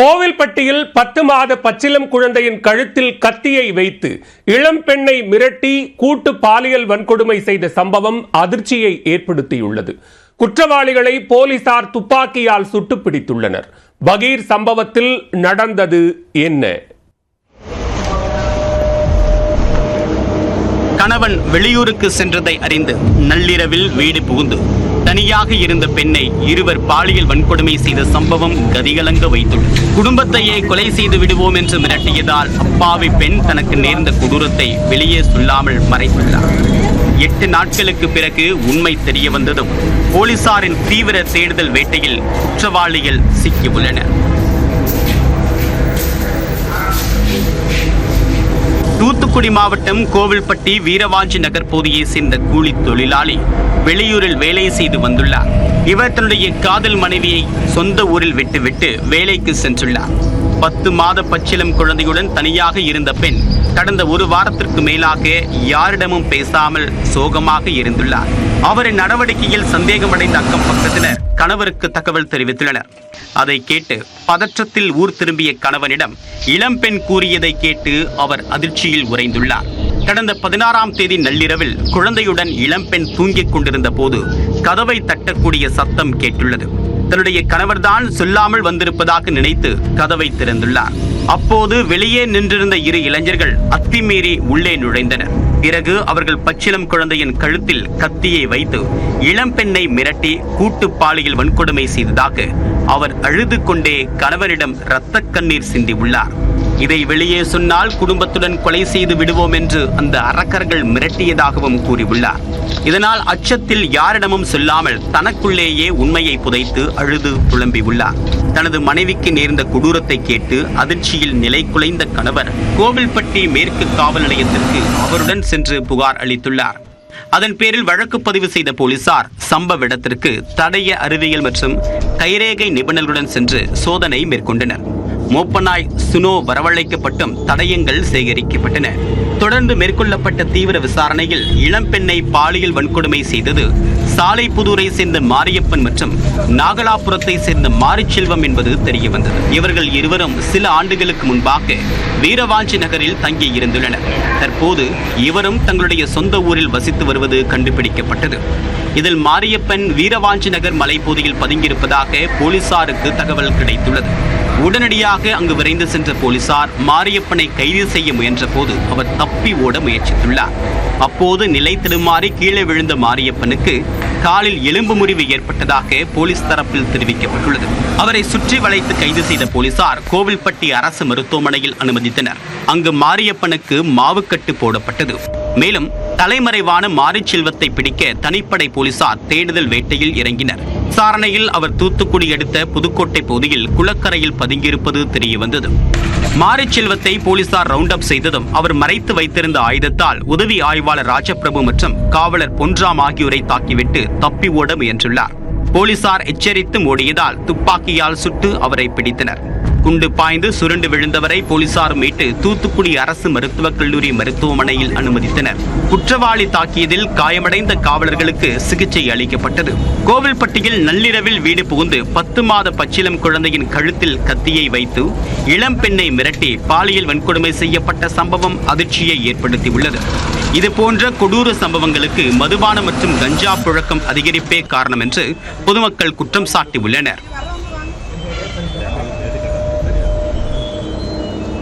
கோவில்பட்டியில் பத்து மாத பச்சிலம் குழந்தையின் கழுத்தில் கத்தியை வைத்து இளம் பெண்ணை மிரட்டி கூட்டு பாலியல் வன்கொடுமை செய்த சம்பவம் அதிர்ச்சியை ஏற்படுத்தியுள்ளது. குற்றவாளிகளை போலீசார் துப்பாக்கியால் சுட்டு பிடித்துள்ளனர் பகீர் சம்பவத்தில் நடந்தது என்ன? கணவன் வெளியூருக்கு சென்றதை அறிந்து நள்ளிரவில் வீடு புகுந்து தனியாக இருந்த பெண்ணை இருவர் பாலியல் வன்கொடுமை செய்த சம்பவம் கதிகலங்க வைத்துள்ளது குடும்பத்தையே கொலை செய்து விடுவோம் என்று மிரட்டியதால் அப்பாவி பெண் தனக்கு நேர்ந்த கொடூரத்தை வெளியே சொல்லாமல் மறைத்துள்ளார். எட்டு நாட்களுக்கு பிறகு உண்மை தெரிய வந்ததும் போலீசாரின் தீவிர தேடுதல் வேட்டையில் குற்றவாளிகள் சிக்கியுள்ளனர். தூத்துக்குடி மாவட்டம் கோவில்பட்டி வீரவாஞ்சி நகர் பகுதியை சேர்ந்த கூலி தொழிலாளி வெளியூரில் வேலை செய்து வந்துள்ளார். இவர் தன்னுடைய காதல் மனைவியை சொந்த ஊரில் விட்டுவிட்டு வேலைக்கு சென்றுள்ளார். பத்து மாத பச்சிலம் குழந்தையுடன் தனியாக இருந்த பெண் கடந்த ஒரு வாரத்திற்கு மேலாக யாரிடமும் பேசாமல் சோகமாக இருந்துள்ளார். அவரின் நடவடிக்கையில் சந்தேகமடைந்த அக்கம் பக்கத்தினர் கணவருக்கு தகவல் தெரிவித்துள்ளனர். அதை கேட்டு பதற்றத்தில் ஊர் திரும்பிய கணவனிடம் இளம்பெண் கூறியதை கேட்டு அவர் அதிர்ச்சியில் உறைந்துள்ளார். கடந்த பதினாறாம் தேதி நள்ளிரவில் குழந்தையுடன் இளம்பெண் தூங்கிக் கொண்டிருந்த போது கதவை தட்டக்கூடிய சத்தம் கேட்டுள்ளது. தன்னுடைய கணவர்தான் சொல்லாமல் வந்திருப்பதாக நினைத்து கதவை திறந்துள்ளார். அப்போது வெளியே நின்றிருந்த இரு இளைஞர்கள் அத்திமீறி உள்ளே நுழைந்தனர். பிறகு அவர்கள் பச்சிலம் குழந்தையின் கழுத்தில் கத்தியை வைத்து இளம்பெண்ணை மிரட்டி கூட்டு பாலியல் வன்கொடுமை செய்ததாக அவர் அழுது கொண்டே கணவரிடம் இரத்த கண்ணீர் சிந்தி உள்ளார். இதை வெளியே சொன்னால் குடும்பத்துடன் கொலை செய்து விடுவோம் என்று அந்த அரக்கர்கள் மிரட்டியதாகவும் கூறியுள்ளார். இதனால் அச்சத்தில் யாரிடமும் சொல்லாமல் தனக்குள்ளேயே உண்மையை புதைத்து அழுது புலம்பியுள்ளார். தனது மனைவிக்கு நேர்ந்த கொடூரத்தை கேட்டு அதிர்ச்சியில் நிலை குலைந்த கணவர் கோவில்பட்டி மேற்கு காவல் நிலையத்திற்கு அவருடன் சென்று புகார் அளித்துள்ளார். அதன் பேரில் வழக்கு பதிவு செய்த போலீசார் சம்பவ இடத்திற்கு தடைய அறிவியல் மற்றும் கைரேகை நிபுணர்களுடன் சென்று சோதனை மேற்கொண்டனர். மோப்பனாய் சுனோ வரவழைக்கப்பட்டும் தடயங்கள் சேகரிக்கப்பட்டன. தொடர்ந்து மேற்கொள்ளப்பட்ட தீவிர விசாரணையில் இளம்பெண்ணை பாலியல் வன்கொடுமை செய்தது சாலைப்புதூரை சேர்ந்த மாரியப்பன் மற்றும் நாகலாபுரத்தை சேர்ந்த மாரிச்செல்வம் என்பது தெரிய வந்தது இவர்கள் இருவரும் சில ஆண்டுகளுக்கு முன்பாக வீரவாஞ்சி நகரில் தங்கி இருந்துள்ளனர். தற்போது இவரும் தங்களுடைய சொந்த ஊரில் வசித்து வருவது கண்டுபிடிக்கப்பட்டது. இதில் மாரியப்பன் வீரவாஞ்சி நகர் மலைப்பகுதியில் பதுங்கியிருப்பதாக போலீசாருக்கு தகவல் கிடைத்துள்ளது. உடனடியாக அங்கு விரைந்து சென்ற போலீசார் மாரியப்பனை கைது செய்ய முயன்ற போது அவர் தப்பி ஓட முயற்சித்துள்ளார். அப்போது நிலை தடுமாறி கீழே விழுந்த மாரியப்பனுக்கு காலில் எலும்பு முறிவு ஏற்பட்டதாக போலீஸ் தரப்பில் தெரிவிக்கப்பட்டுள்ளது. அவரை சுற்றி வளைத்து கைது செய்த போலீசார் கோவில்பட்டி அரசு மருத்துவமனையில் அனுமதித்தனர். அங்கு மாரியப்பனுக்கு மாவுக்கட்டு போடப்பட்டது. மேலும் தலைமறைவான மாரிச்செல்வத்தை பிடிக்க தனிப்படை போலீசார் தேடுதல் வேட்டையில் இறங்கினர். விசாரணையில் அவர் தூத்துக்குடி அடுத்த புதுக்கோட்டை பகுதியில் குளக்கரையில் பதுங்கியிருப்பது தெரியவந்தது. மாரிச்செல்வத்தை போலீசார் ரவுண்ட் அப் செய்ததும் அவர் மறைத்து வைத்திருந்த ஆயுதத்தால் உதவி ஆய்வாளர் ராஜபிரபு மற்றும் காவலர் பொன்ராம் ஆகியோரை தாக்கிவிட்டு தப்பி ஓட முயன்றுள்ளார். போலீசார் எச்சரித்து ஓடியதால் துப்பாக்கியால் சுட்டு அவரை பிடித்தனர். குண்டு பாய்ந்து சுருண்டு விழுந்தவரை போலீசார் மீட்டு தூத்துக்குடி அரசு மருத்துவக் கல்லூரி மருத்துவமனையில் அனுமதித்தனர். குற்றவாளி தாக்கியதில் காயமடைந்த காவலர்களுக்கு சிகிச்சை அளிக்கப்பட்டது. கோவில்பட்டியில் நள்ளிரவில் வீடு புகுந்து பத்து மாத பச்சிலம் குழந்தையின் கழுத்தில் கத்தியை வைத்து இளம் பெண்ணை மிரட்டி பாலியல் வன்கொடுமை செய்யப்பட்ட சம்பவம் அதிர்ச்சியை ஏற்படுத்தியுள்ளது. இது போன்ற கொடூர சம்பவங்களுக்கு மதுபானம் மற்றும் கஞ்சா புழக்கம் அதிகரிப்பே காரணம் என்று பொதுமக்கள் குற்றம் சாட்டியுள்ளனர்.